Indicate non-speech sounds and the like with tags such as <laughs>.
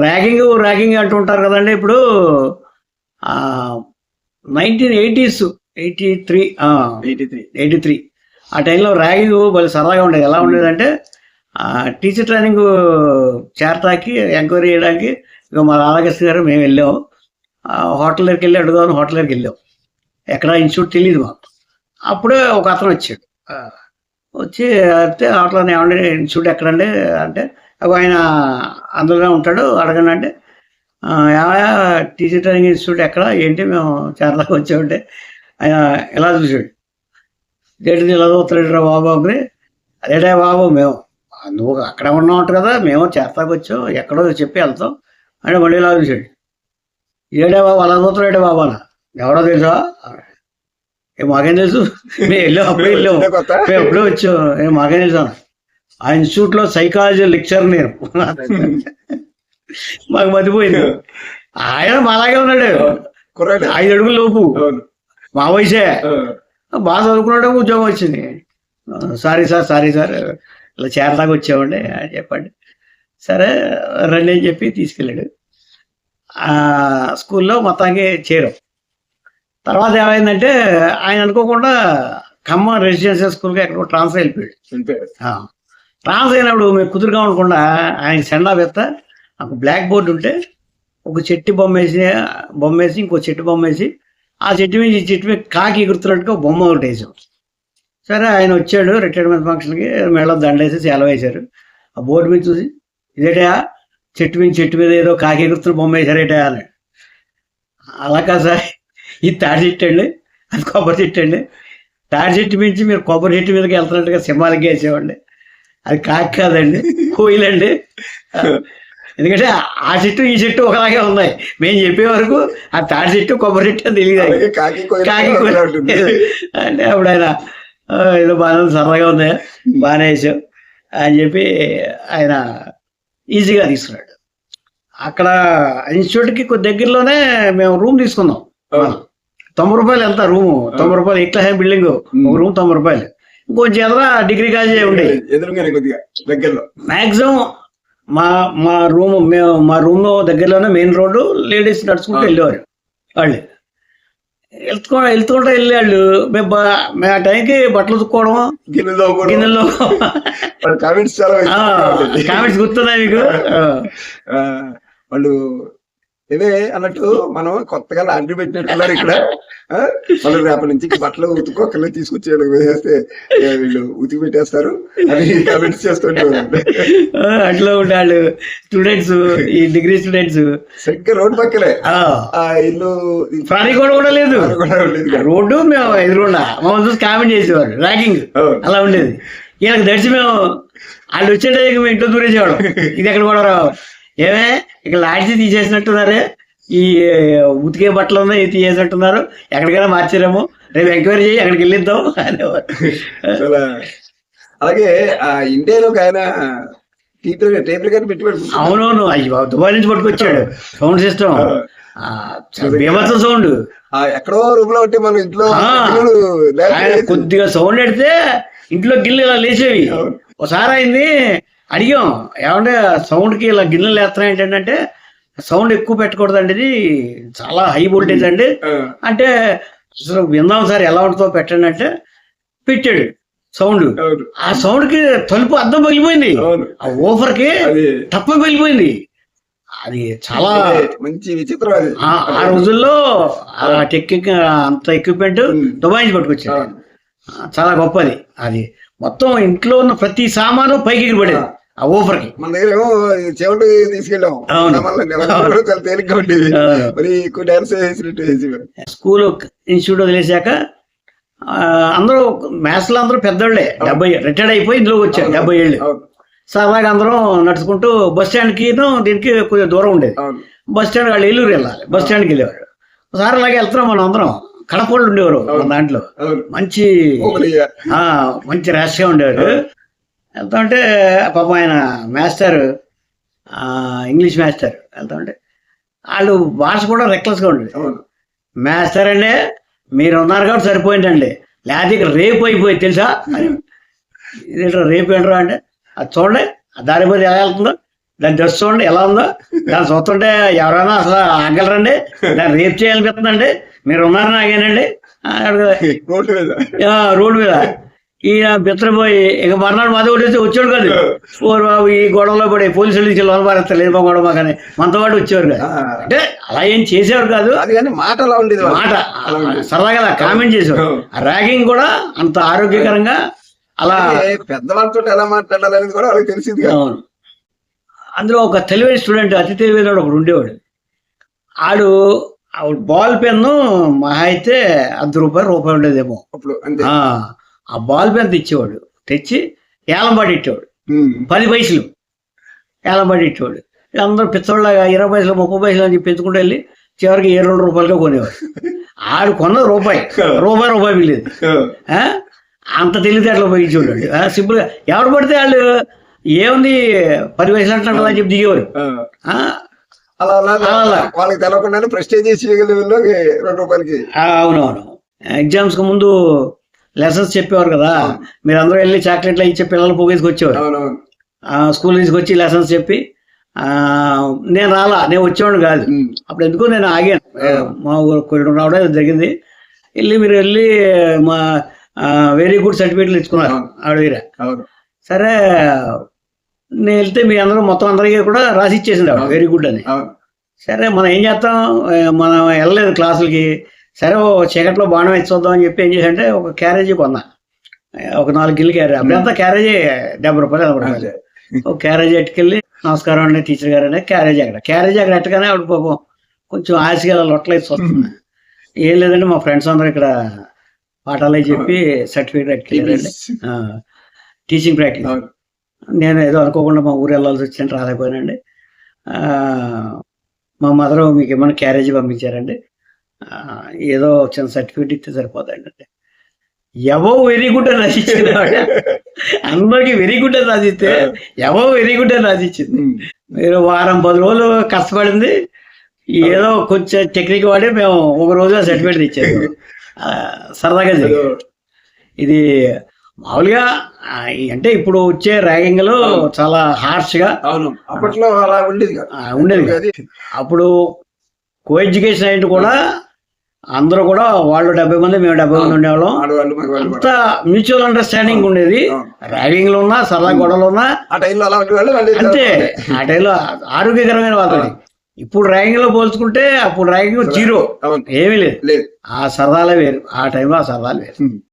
Ragging ragging అంటుంటారు కదండి ఇప్పుడు. Nineteen eighties eighty three eighty three. Eighty three. ఆ టైంలో ర్యాగింగ్ భలే సరదాగా ఉండేది. ఎలా ఉండేదంటే టీచర్ ట్రైనింగ్ చేరటానికి ఎంక్వైరీ చేయడానికి ఇక మా రాధాకృష్ణ గారు మేము వెళ్ళాం. హోటల్ దగ్గరికి వెళ్ళి అడుగుదామని హోటల్ దగ్గరికి వెళ్ళాం. ఎక్కడ ఇన్స్టిట్యూట్ తెలియదు మాకు. అప్పుడే ఒక అతను వచ్చాడు. వచ్చి అయితే హోటల్ ఏమండి ఇన్స్టిట్యూట్ ఎక్కడండి అంటే ఆయన అందులోనే ఉంటాడు అడగండి అంటే "ఆ, టీచర్ ట్రైనింగ్ ఇన్స్టిట్యూట్ ఎక్కడ? ఏంటి మేము చేరదాకా వచ్చామంటే ఆయన ఎలా చూసాడు ఏంటి ఇలా చూస్తున్నాడు బాబు అని అదేటే బాబు మేము నువ్వు అక్కడ ఉన్నావు కదా మేము చేస్తాకు వచ్చాం ఎక్కడో చెప్పి వెళ్తాం అంటే మళ్ళీ ఇలా చూసాడు ఏడే బాబు అలా చూస్తున్నాడే బాబు అన్న ఎవడో తెలుసా? ఏ మాకేం తెలుసు? మేము వెళ్ళాం అప్పుడే <laughs> వెళ్ళాం. మేము ఎప్పుడో వచ్చాం. ఏ మాకేం తెలుసు? ఆ ఇన్స్టిట్యూట్లో సైకాలజీ లెక్చర్ నేను. <laughs> మాకు మతిపోయింది. ఆయన మాలాగే ఉన్నాడు. ఐదు అడుగుల లోపు. మా వయసే. బాగా చదువుకున్నాడు ఉద్యోగం వచ్చింది. Sorry sir sorry sir. ఇలా చేరదాకా వచ్చామండి. అని చెప్పండి. సరే రండి అని చెప్పి తీసుకెళ్ళాడు. ఆ స్కూల్లో మొత్తానికి చేరాం. తర్వాత ఏమైందంటే ఆయన అనుకోకుండా ఖమ్మం రెసిడెన్షియల్ స్కూల్కి ఎక్కడో ట్రాన్స్ఫర్ వెళ్ళిపోయాడు. ట్రాన్స్ఫర్ అయినప్పుడు మేము కుదురుగా ఉండకుండా ఆయన సెండా పెత్త ఒక బ్లాక్ బోర్డు ఉంటే ఒక చెట్టు బొమ్మ వేసి బొమ్మ వేసి ఇంకో చెట్టు బొమ్మ వేసి ఆ చెట్టు మీద ఈ చెట్టు మీద కాకి ఎగురుతున్నట్టుగా బొమ్మ ఒకటి వేసాం. సరే ఆయన వచ్చాడు రిటైర్మెంట్ ఫంక్షన్కి మెడలో దండేసి సెలవు వేశారు. ఆ బోర్డు మీద చూసి ఇదేటా చెట్టు మీద చెట్టు మీద ఏదో కాకి ఎగురుతున్న బొమ్మ వేశారేటా అని అలా కాదు సార్. ఇది తాడి చెట్టు అండి. అది కొబ్బరి చెట్టు అండి. తాడి చెట్టు మించి మీరు కొబ్బరి చెట్టు మీదకి వెళ్తున్నట్టుగా సింహాలకి వేసేవాడి అది కాకి కాదండి కోయిలండి ఎందుకంటే ఆ చెట్టు ఈ చెట్టు ఒకలాగే ఉన్నాయి. మేము చెప్పే వరకు ఆ తాడి చెట్టు కొబ్బరి చెట్టు అని తెలియదు కాకి. అంటే అప్పుడు ఆయన "ఆ, ఏదో బాగా సరదాగా ఉంది. బాగానే వేసావు అని చెప్పి ఆయన ఈజీగా తీసుకున్నాడు. అక్కడ ఇన్స్టిట్యూట్కి కొద్ది దగ్గరలోనే మేము రూమ్ తీసుకున్నాం. తొంభై రూపాయలు ఎంత రూము? తొంభై రూపాయలు ఇట్లా బిల్డింగ్ ఒక రూమ్ తొంభై రూపాయలు. ఇంకొంచెం ఎదరా డిగ్రీ కాలేజీ కొద్దిగా దగ్గరలో. మాక్సిమం మా మా రూమ్ మేము మా రూమ్ దగ్గరలోనే మెయిన్ రోడ్డు లేడీస్ నడుచుకుంటూ. వెళ్ళేవారు వాళ్ళు. వెళ్తుకో వెళ్తుంటే వెళ్ళేవాళ్ళు. మేము మేము ఆ టైంకి బట్టలు ఉతుక్కోవడం గిన్నెల్లో <laughs> కామెంట్స్ కామెంట్స్ గుర్తున్నాయి మీకు? వాళ్ళు ఇవే అన్నట్టు మనం కొత్తగా లాండ్రీ పెట్టినట్టున్నారు ఇక్కడ. ఆ, వాళ్ళు రేపటి నుంచి బట్టలు ఉతుక్కోకర్లే తీసుకొచ్చి వీళ్ళకి వేసేస్తే వీళ్ళు ఉతికి పెట్టేస్తారు. అని కామెంట్స్ చేస్తుంటారు ఆ, అట్లా ఉండాళ్ళు స్టూడెంట్స్ ఈ డిగ్రీ స్టూడెంట్స్ సరిగ్గా రోడ్ పక్కలే ఆ. ఇల్లు ప్రాణి కూడా కూడా లేదు. రోడ్డు మేము ఎదురుకుండా మమ్మల్ని చూసి కామెంట్ చేసేవారు. ర్యాగింగ్. అలా ఉండేది. ఈయనకు దడిచి మేము వాళ్ళు వచ్చేటే మేము ఇంట్లో దూరేసేవాడు ఇది ఎక్కడ కూడా రావు. ఏమే? ఇక్కడ లాడ్జీ తీసేసినట్టున్నారే. ఈ ఉతికే బట్టలు ఉన్నాయి తీసేసినట్టున్నారు. ఎక్కడికైనా మార్చారేమో. రేపు ఎంక్వైరీ చేయి అక్కడికి వెళ్ళిద్దాం. అలాగే ఆ ఇండియాలో ఒక ఆయన టేప్ టేప్ రికార్డ్ పెట్టి పెడుతుంది అవునవును. అయ్యో దుబాయ్ నుంచి పట్టుకొచ్చాడు. Sound system. బీభత్స సౌండ్. ఆ ఎక్కడో రూమ్లో ఉంటే మన ఇంట్లో కొద్దిగా సౌండ్ పెడితే ఇంట్లో గిల్లు ఇలా లేచేవి. ఒకసారి అయింది. అడిగాం. ఏమంటే సౌండ్కి ఇలా గిన్నెలు వేస్తున్నాయి ఏంటంటే సౌండ్ ఎక్కువ పెట్టకూడదండి ఇది. చాలా హై వోల్టేజ్ అండి. అంటే అసలు విందాం సార్ ఎలా ఉంటుందో పెట్టండి అంటే పెట్టాడు సౌండ్. ఆ సౌండ్కి తలుపు అద్దం పగిలిపోయింది. ఆ ఓఫర్కి తప్ప పగిలిపోయింది. అది చాలా మంచి విచిత్రం ఆ రోజుల్లో ఆ టెక్నిక్ అంత ఎక్విప్మెంట్ ఉమ్. దుబాయ్ నుంచి పట్టుకొచ్చాడు చాలా గొప్పది అది. మొత్తం ఇంట్లో ఉన్న ప్రతి సామాను పైకి ఎగిరిపడేది. ఆ ఓఫర్కి మన దగ్గర ఏమో చెవిటి తీసుకెళ్ళాం. చాలా తేలిగ్గా అవును. మరి ఎక్కువ డాన్స్ వేసినట్టు వేసి స్కూల్ ఇన్స్టిట్యూట్ వదిలేశాక ఆ, అందరూ మ్యాథ్స్లో అందరూ పెద్దోళ్ళే. డెబ్బై రిటైర్డ్ అయిపోయి ఇందులోకి వచ్చారు. డెబ్బై ఏళ్ళు. సరదాగా అందరం నడుచుకుంటూ బస్ స్టాండ్కి దీనికి కొంచెం దూరం ఉండేది. బస్ స్టాండ్ వాళ్ళు ఏలూరు వెళ్ళాలి. బస్ స్టాండ్కి వెళ్ళేవారు. ఒకసారి అలాగే వెళ్తున్నాం మనం అందరం. కడపళ్ళు ఉండేవారు దాంట్లో. మంచి మంచి ర్యాష్గా ఉండేవారు వెళ్తా ఉంటే పాపం ఆయన మాస్టర్ ఆ, ఇంగ్లీష్ మాస్టర్ వెళ్తా ఉంటే వాళ్ళు భాష కూడా రెక్లెస్గా ఉండేది. మాస్టర్ అండి మీరు ఉన్నారు కాబట్టి సరిపోయిందండి. లేకపోతే ఇక్కడ రేపు అయిపోయింది తెలుసా? ఇదేంట్రా రేపు ఏంట్రా అంటే అది చూడండి ఆ దారి పోతే ఎలా వెళ్తుందో దాని డ్రెస్ చూడండి ఎలా ఉందో దాన్ని చూస్తుంటే ఎవరైనా అసలు ఆగలరండి. దాన్ని రేపు చేయాలనిపిస్తుందండి. మీరు ఉన్నారని ఆగానండి మీద. రోడ్డు మీద. ఈయన బిత్తరపోయి ఇక మర్నాడు మధ్య కొట్టేసి వచ్చాడు కాదు. <laughs> ఓరు బాబు ఈ గొడవలో పడి పోలీసులు నుంచి లోన్ పారేస్తారు లేదు మా గొడవ కానీ మనతో పాటు వచ్చేవారు కాదు. అంటే అలా ఏం చేసేవారు కాదు. అది కానీ మాట అలా ఉండేది. మాట. సరదాగా అలా కామెంట్ చేసేవారు. ర్యాగింగ్ కూడా అంత ఆరోగ్యకరంగా అలా పెద్దవాళ్ళతో ఎలా మాట్లాడాలనేది కూడా వాళ్ళకి తెలిసింది అవును. అందులో ఒక తెలివైన స్టూడెంట్ అతి తెలివైన ఒకడు ఉండేవాడు. ఆడు బాల్ పెన్ను మహా అయితే అర్ధ రూపాయి రూపాయి ఉండేదేమో. ఆ, బాల్ పెన్ తెచ్చేవాడు తెచ్చి ఏలం పాటి ఇచ్చేవాడు ఉమ్. పది పైసలు. ఏలం పాటి ఇచ్చేవాడు అందరూ పిచ్చోళ్ళగా ఇరవై పైసలు ముప్పై పైసలు అని చెప్పి పెంచుకుంటూ వెళ్ళి చివరికి ఏ రెండు రూపాయలుగా కొనేవాడు. ఆడు కొన్నది రూపాయి. రూపాయి రూపాయి మిగిలేదు? అంత తెలివితేటలు ఉపయోగించేవాడు సింపుల్గా ఎవరు పడితే వాళ్ళు ఏముంది పది వయసులు అంటున్నారు అని చెప్పి దిగేవారు. అలా అలా. వాళ్ళకి తెలవకుండానే ప్రెస్టేజ్ లెవెల్లో రెండు రూపాయలకి. అవునవును. ఎగ్జామ్స్కి ముందు లెసన్స్ చెప్పేవారు కదా. మీరు అందరూ వెళ్ళి చాక్లెట్లు ఇచ్చి పిల్లలు పోగేసుకు వచ్చేవారు అవునవును. ఆ, స్కూల్ తీసుకొచ్చి లెసన్స్ చెప్పి ఆ, నేను రాలా నేను వచ్చేవాడు కాదు. అప్పుడు ఎందుకో నేను ఆగాను. మా ఊరు రావడం జరిగింది. వెళ్ళి మీరు వెళ్ళి మా వెరీ గుడ్ సర్టిఫికేట్లు ఇచ్చుకున్నారు ఆవిడ దగ్గర. సరే నేను వెళ్తే మీ అందరూ మొత్తం అందరికీ కూడా రాసి ఇచ్చేసింది వెరీ గుడ్ అని. సరే మనం ఏం చేస్తాం? మనం వెళ్ళలేదు క్లాసులకి సరే ఓ చీకట్లో బాణం ఇచ్చి చూద్దాం అని చెప్పి ఏం చేశానంటే ఒక క్యారేజీ కొన్నా. ఒక నాలుగు గిల్లు క్యారేజ్ అప్పుడంతా క్యారేజీ డెబ్బై రూపాయలు ఎనభై రూపాయలు. ఒక క్యారేజ్ ఎట్టుకెళ్ళి నమస్కారం అండి టీచర్ గారు అనే క్యారేజ్ అక్కడ. క్యారేజ్ అక్కడ ఎట్టగానే ఆవిడ పాపం కొంచెం ఆశగా లొట్టలు వేసి వస్తుంది ఏం లేదండి మా ఫ్రెండ్స్ అందరూ ఇక్కడ పాఠాలు చెప్పి సర్టిఫికేట్ ఎట్టుకెళ్ళారండి టీచింగ్ ప్రాక్టీస్. నేను ఏదో అనుకోకుండా మా ఊరు వెళ్ళాల్సి వచ్చింది రాలేకపోయానండి. మా మదర్ మీకు ఏమైనా క్యారేజీ పంపించారండి? ఏదో చిన్న సర్టిఫికేట్ ఇస్తే సరిపోతాయండి అంటే. ఎవో వెరీ గుడ్ అని రాసిచ్చింది. అందరికీ వెరీ గుడ్ అని రాసిస్తే ఎవో వెరీ గుడ్ అని రాసిచ్చింది. మీరు వారం పది రోజులు కష్టపడింది ఏదో కొంచెం టెక్నిక్ వాడి మేము ఒక రోజు సర్టిఫికేట్ ఇచ్చాము ఆ, సరదాగా జరిగింది. ఇది మామూలుగా అంటే ఇప్పుడు వచ్చే ర్యాగింగ్లో చాలా హార్ష్గా అవును. అప్పట్లో అలా ఉండేది ఉండేది అప్పుడు కో ఎడ్యుకేషన్ అయితే కూడా అందరూ కూడా వాళ్ళు డెబ్బై మంది మేము డెబ్బై మంది ఉండేవాళ్ళం. అంత మ్యూచువల్ అండర్స్టాండింగ్ ఉండేది. అవును. ర్యాగింగ్లో ఉన్నా సరదా గొడవలు ఉన్నా. ఆ టైంలో అంతే. ఆ టైంలో ఆరోగ్యకరమైన వాతావరణం ఇప్పుడు ర్యాగింగ్లో పోల్చుకుంటే అప్పుడు ర్యాగింగ్ జీరో ఏమీ లేదు. లేదు. ఆ సరదాలే వేరు. ఆ టైంలో ఆ సరదాలు వేరు.